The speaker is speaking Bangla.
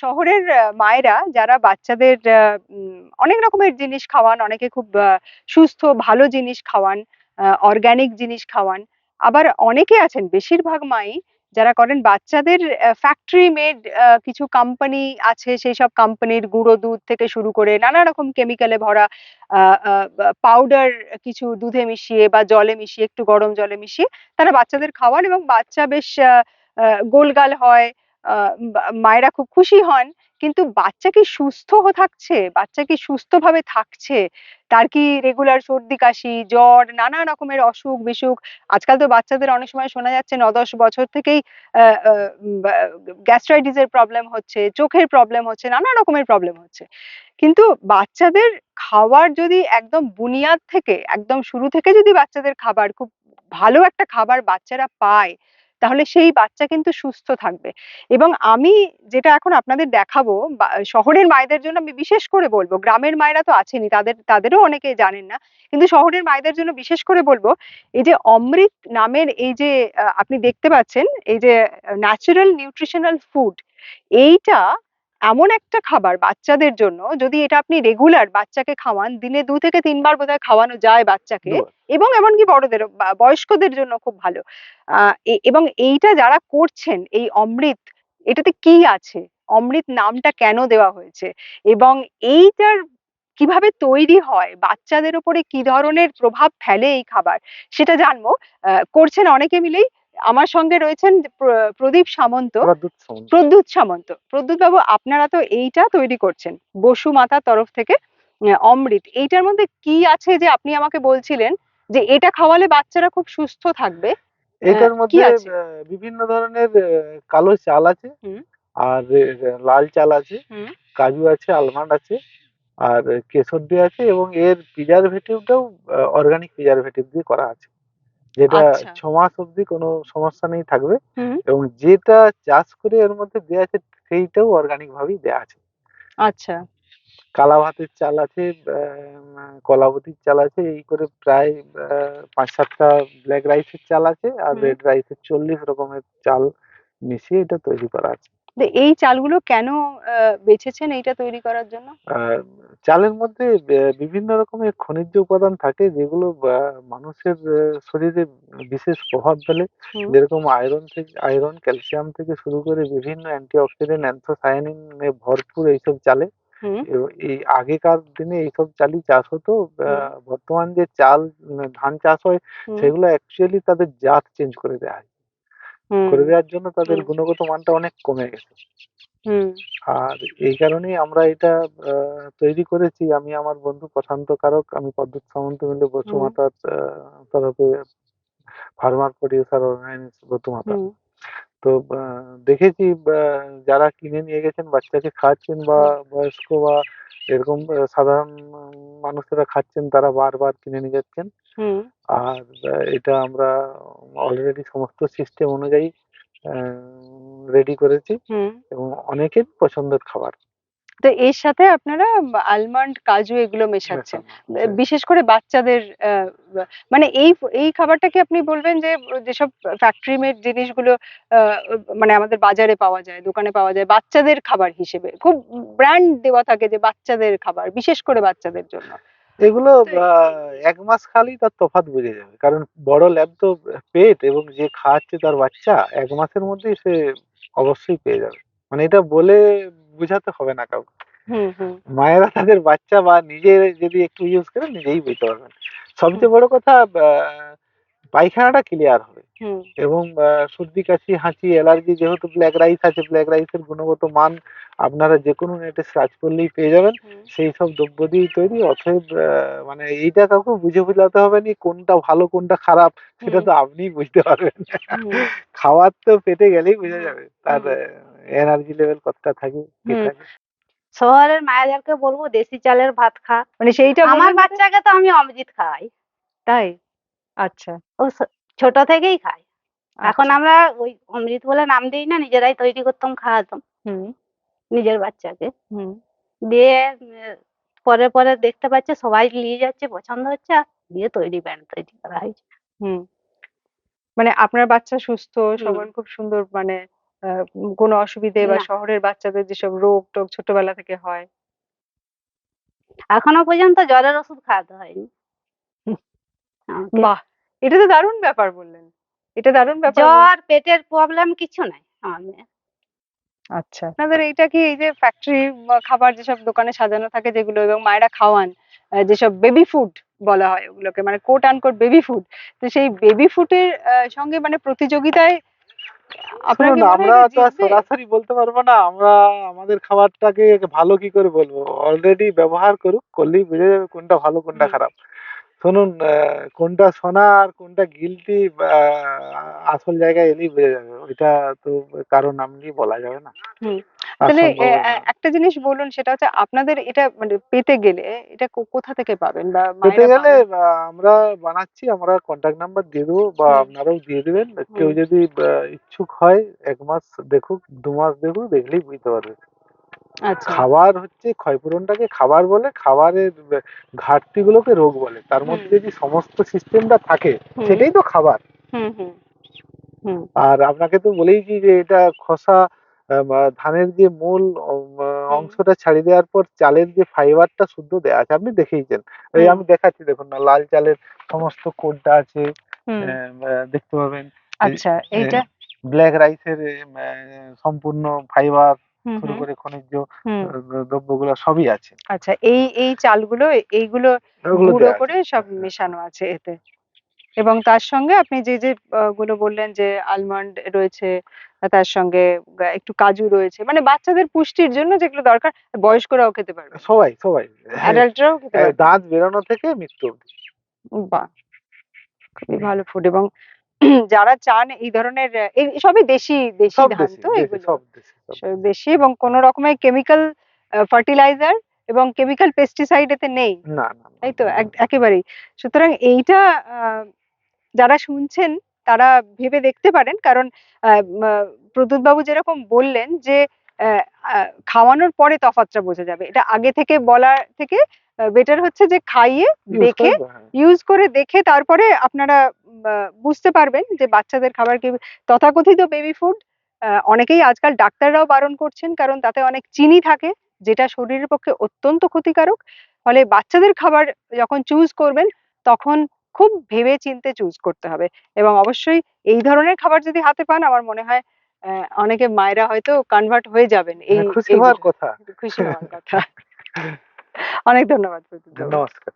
শহরের মায়েরা যারা বাচ্চাদের অনেক রকমের জিনিস খাওয়ান, অনেকে খুব সুস্থ, ভালো জিনিস খাওয়ান অর্গানিক জিনিস খাওয়ান। আবার অনেকে আছেন, বেশিরভাগ মাই যারা করেন বাচ্চাদের ফ্যাক্টরি মেড কিছু কোম্পানি আছে, সেই সব কোম্পানির গুঁড়ো দুধ থেকে শুরু করে নানা রকম কেমিক্যালে ভরা পাউডার কিছু দুধে মিশিয়ে বা জলে মিশিয়ে, একটু গরম জলে মিশিয়ে তারা বাচ্চাদের খাওয়ান এবং বাচ্চা বেশ গোলগাল হয় মায়েরা খুব খুশি হন, কিন্তু বাচ্চা কি সুস্থ থাকছে? বাচ্চা কি সুস্থভাবে থাকছে? তার কি রেগুলার সর্দি, কাশি, জ্বর, নানা রকমের অসুখ, বিসুখ? আজকাল তো বাচ্চাদের অনেক সময় শোনা যাচ্ছে ন দশ বছর থেকেই গ্যাস্ট্রাইটিসের প্রবলেম হচ্ছে, চোখের প্রবলেম হচ্ছে, নানা রকমের প্রবলেম হচ্ছে। কিন্তু বাচ্চাদের খাওয়ার যদি একদম বুনিয়াদ থেকে, একদম শুরু থেকে যদি বাচ্চাদের খাবার, খুব ভালো একটা খাবার বাচ্চারা পায় তাহলে সেই বাচ্চা কিন্তু সুস্থ থাকবে। এবং আমি যেটা এখন আপনাদের দেখাবো শহরের মায়েদের জন্য আমি বিশেষ করে বলব, গ্রামের মায়েরা তো আছেনই, তাদের, তাদেরও অনেকে জানেন না, কিন্তু শহরের মায়েদের জন্য বিশেষ করে বলব, এই যে অমৃত নামের এই যে আপনি দেখতে পাচ্ছেন, এই যে ন্যাচারাল নিউট্রিশনাল ফুড এইটা এমন একটা খাবার বাচ্চাদের জন্য যদি এটা আপনি রেগুলার বাচ্চাকে খাওয়ান দিনে দু থেকে তিনবার বোধহয় খাওয়ানো যায় বাচ্চাকে এবং এমনকি বড়দেরও বয়স্কদের জন্য খুব ভালো। আহ, এবং এইটা যারা করছেন এই অমৃত এটাতে কি আছে? অমৃত নামটা কেন দেওয়া হয়েছে? এবং এইটার কীভাবে তৈরি হয়? বাচ্চাদের উপরে কি ধরনের প্রভাব ফেলে এই খাবার? সেটা জানব। আহ, করছেন অনেকে মিলেই আমার সঙ্গে রয়েছেন প্র- প্রদীপ সামন্ত। প্রদ্যুৎ সামন্ত। প্রদ্যুৎ বাবু আপনারা তো এইটা তৈরি করছেন। বসু মাতার তরফ থেকে অমৃত। এইটার মধ্যে কি আছে যে আপনি আমাকে বলছিলেন যে এটা খাওয়ালে বাচ্চারা খুব সুস্থ থাকবে? এটার মধ্যে বিভিন্ন ধরনের কালো চাল আছে। আর লাল চাল আছে হুম। কাজু আছে আলমন্ড আছে আর কেশরডি আছে এবং এর প্রিজারভেটিভটাও অর্গানিক প্রিজারভেটিভ দিয়ে করা আছে। যেটা আচ্ছা। ছ মাস অবধি কোনো সমস্যা নেই থাকবে হুম। এবং যেটা চাষ করে এর মধ্যে দেওয়া আছে সেইটাও অর্গানিক ভাবেই দেওয়া আছে আচ্ছা কালা ভাতের চাল আছে আহ, কলাবতীর চাল আছে এই করে প্রায় পাঁচ সাতটা ব্ল্যাক রাইসের চাল আছে আর হুম। রেড রাইসের চল্লিশ রকমের চাল মিশিয়ে এটা তৈরি করা আছে এই চালগুলো কেন আহ, বেছেছেন এইটা তৈরি করার জন্য? চালের মধ্যে বিভিন্ন রকমের খনিজ উপাদান থাকে যেগুলো মানুষের শরীরে বিশেষ প্রভাব ফেলে। যেরকম আয়রন থেকে আয়রন ক্যালসিয়াম থেকে শুরু করে বিভিন্ন অ্যান্টিঅক্সিডেন্ট অ্যান্থোসায়ানিন ভরপুর এইসব চালে। এবং এই আগেকার দিনে এইসব চালই চাষ হতো। বর্তমান যে চাল ধান চাষ হয় সেগুলো অ্যাকচুয়ালি তাদের জাত চেঞ্জ করে দেওয়া হয় করে দেওয়ার জন্য তাদের গুণগত মানটা অনেক কমে গেছে। আর এই কারণেই আমরা এটা আহ, তৈরি করেছি। আমি আমার বন্ধু প্রশান্ত কারক আমি পদ্মত সামন্ত মিলে বসুমাতার তরফে ফার্মার প্রডিউসার অর্গানাইজ বসুমাতা তো আহ, দেখেছি বা যারা কিনে নিয়ে গেছেন বাচ্চাকে খাওয়াচ্ছেন বা বয়স্ক বা এরকম সাধারণ মানুষেরা খাচ্ছেন তারা বারবার কিনে নিয়ে যাচ্ছেন হুম। আর এটা আমরা অলরেডি সমস্ত সিস্টেম অনুযায়ী রেডি করেছি হুম। এবং অনেকের পছন্দের খাবার তো এর সাথে আপনারা আলমন্ড কাজু এগুলো মেশাচ্ছেন। বিশেষ করে বাচ্চাদের মানে এই এই খাবারটা কি আপনি বলবেন যে যেসব ফ্যাক্টরি মেড জিনিসগুলো মানে আমাদের বাজারে পাওয়া যায় দোকানে পাওয়া যায় বাচ্চাদের খাবার হিসেবে খুব ব্র্যান্ড দেওয়া থাকে যে বাচ্চাদের খাবার বিশেষ করে বাচ্চাদের জন্য। এগুলো এক মাস খালি তার তফাৎ বুঝে যাবে কারণ বড় ল্যাব তো পেট এবং যে খাওয়াচ্ছে তার বাচ্চা এক মাসের মধ্যেই সে অবশ্যই পেয়ে যাবে। মানে এটা বলে বোঝাতে হবে না কাউকে। মায়েরা তাদের বাচ্চা বা নিজে যদি একটু ইউজ করে নিজেই বুঝতে পারবেন। সবচেয়ে বড় কথা পায়খানাটা ক্লিয়ার হবে। এবং সর্দি কাশি হাঁচি অ্যালার্জি যেহেতু ব্ল্যাক রাইস আছে ব্ল্যাক রাইসের গুণগত মান আপনারা যে কোনো নেটে সার্চ করলেই পেয়ে যাবেন। সেই সব দ্রব্য দিয়েই তৈরি আহ, মানে এইটা কাউকে বুঝে বোঝাতে হবে না কোনটা ভালো কোনটা খারাপ সেটা তো আপনিই বুঝতে পারবেন। খাওয়ার তো পেটে গেলেই বোঝা যাবে তার। এনার্জি লেভেল কতটা থাকে কি থাকে? শহরের মায়েদেরকে বলব দেশি চালের ভাত খা। মানে সেইটা আমার বাচ্চাকে তো আমি অমৃত খাই। তাই? আচ্ছা। ও ছোট থেকেই খায়। এখন আচ্ছা। আমরা ওই অমৃত বলে নাম দিই না নিজেরাই তৈরি করতাম খাওয়াতাম। হুম। নিজের বাচ্চাকে। হুম। দিয়ে পরে পরে দেখতে পাচ্ছে সবাই নিয়ে যাচ্ছে পছন্দ হচ্ছে আর দিয়ে তৈরি ব্যান্ড তৈরি করা হয়েছে। হুম। মানে আপনার বাচ্চা সুস্থ সবার খুব সুন্দর মানে আহ, কোনো অসুবিধে বা না। শহরের বাচ্চাদের যেসব রোগ টোগ ছোটবেলা থেকে হয় এখনও পর্যন্ত জ্বরের ওষুধ খাওয়াতে হয়নি। আমাকে। বাহ এটা তো দারুণ ব্যাপার বললেন এটা দারুণ ব্যাপার বললেন। জ্বর পেটের প্রবলেম কিছু নাই আমার মেয়ের। আচ্ছা আপনাদের এইটা কি এই যে ফ্যাক্টরি খাবার যেসব দোকানে সাজানো থাকে যেগুলো এবং মায়েরা খাওয়ান আহ, যেসব বেবি ফুড বলা হয় ওগুলোকে মানে quote unquote baby food তো সেই বেবি ফুডের সঙ্গে মানে প্রতিযোগিতায় শুনুন আমরা তো সরাসরি বলতে পারব না আমরা আমাদের খাবারটাকে ভালো কি করে বলব? অলরেডি ব্যবহার করুক করলেই বুঝে যাবে কোনটা ভালো কোনটা খারাপ। শুনুন কোনটা সোনা আর কোনটা গিলটি আসল জায়গায় এলেই বুঝে যাবে। ওইটা তো কারও নাম দিয়ে বলা যাবে না। তাহলে একটা জিনিস বলুন সেটা হচ্ছে আপনাদের এটা মানে পেতে গেলে এটা কোথা থেকে পাবেন? বা পেতে গেলে আমরা বানাচ্ছি আমরা কন্ট্যাক্ট নাম্বার দিয়ে দেবো বা আপনারাও দিয়ে দেবেন। কেউ যদি ইচ্ছুক হয় এক মাস দেখুক দু মাস দেখুক দেখলেই বুঝতে পারবে। খাবার হচ্ছে ক্ষয়পূরণটাকে খাবার বলে খাবারের ঘাটতি গুলোকে রোগ বলে। তার মধ্যে যে সমস্ত সিস্টেমটা থাকে সেটাই তো খাবার। হুম হুম। হুম। আর আপনাকে তো বলেইছি যে এটা খোসা ধানের যে মূল অংশটা ছাড়িয়ে দেওয়ার পর চালের যে ফাইবারটা শুদ্ধ দেওয়া আছে আপনি দেখেইছেন এই আমি দেখাচ্ছি দেখুন না লাল চালের সমস্ত কোডটা আছে দেখতে পাবেন। আচ্ছা এইটা? ব্ল্যাক রাইসের সম্পূর্ণ ফাইবার শুরু করে খনিজ দ্রব্যগুলো সবই আছে। আচ্ছা এই এই চালগুলো এইগুলো গুঁড়ো করে সব মেশানো আছে এতে। এবং তার সঙ্গে আপনি যে যে গুলো বললেন যে আলমন্ড রয়েছে তার সঙ্গে একটু কাজু রয়েছে মানে বাচ্চাদের পুষ্টির জন্য যেগুলো দরকার বয়স্করাও খেতে পারবে। সবাই সবাই। অ্যাডাল্টরাও খেতে হ্যাঁ, পারবে। দাঁত বেরোনো থেকে মৃত্যু বাহ! খুবই ভালো ফুড এবং যারা চান এই ধরনের সবই দেশি দেশি ধান তো এগুলো? দেশি এবং কোনো রকমের কেমিক্যাল ফার্টিলাইজার এবং কেমিক্যাল পেস্টিসাইড এতে নেই। তাই তো? একেবারেই। সুতরাং এইটা যারা শুনছেন তারা ভেবে দেখতে পারেন কারণ প্রদ্যুৎ বাবু যেরকম বললেন যে খাওয়ানোর পরে তফাৎটা বোঝা যাবে। এটা আগে থেকে বলা থেকে বেটার হচ্ছে যে খাইয়ে দেখে হ্যাঁ। ইউজ করে দেখে তারপরে আপনারা বুঝতে পারবেন যে বাচ্চাদের খাবার কি তথাকথিত বেবি ফুড অনেকেই আজকাল ডাক্তাররাও বারণ করছেন কারণ তাতে অনেক চিনি থাকে যেটা শরীরের পক্ষে অত্যন্ত ক্ষতিকারক। ফলে বাচ্চাদের খাবার যখন চুজ করবেন তখন খুব ভেবে চিন্তে চুজ করতে হবে। এবং অবশ্যই এই ধরনের খাবার যদি হাতে পান আমার মনে হয় আহ, অনেকে মায়েরা হয়তো কনভার্ট হয়ে যাবেন এই হ্যাঁ, খুশি হওয়ার কথা। খুশি হওয়ার কথা। অনেক ধন্যবাদ নমস্কার।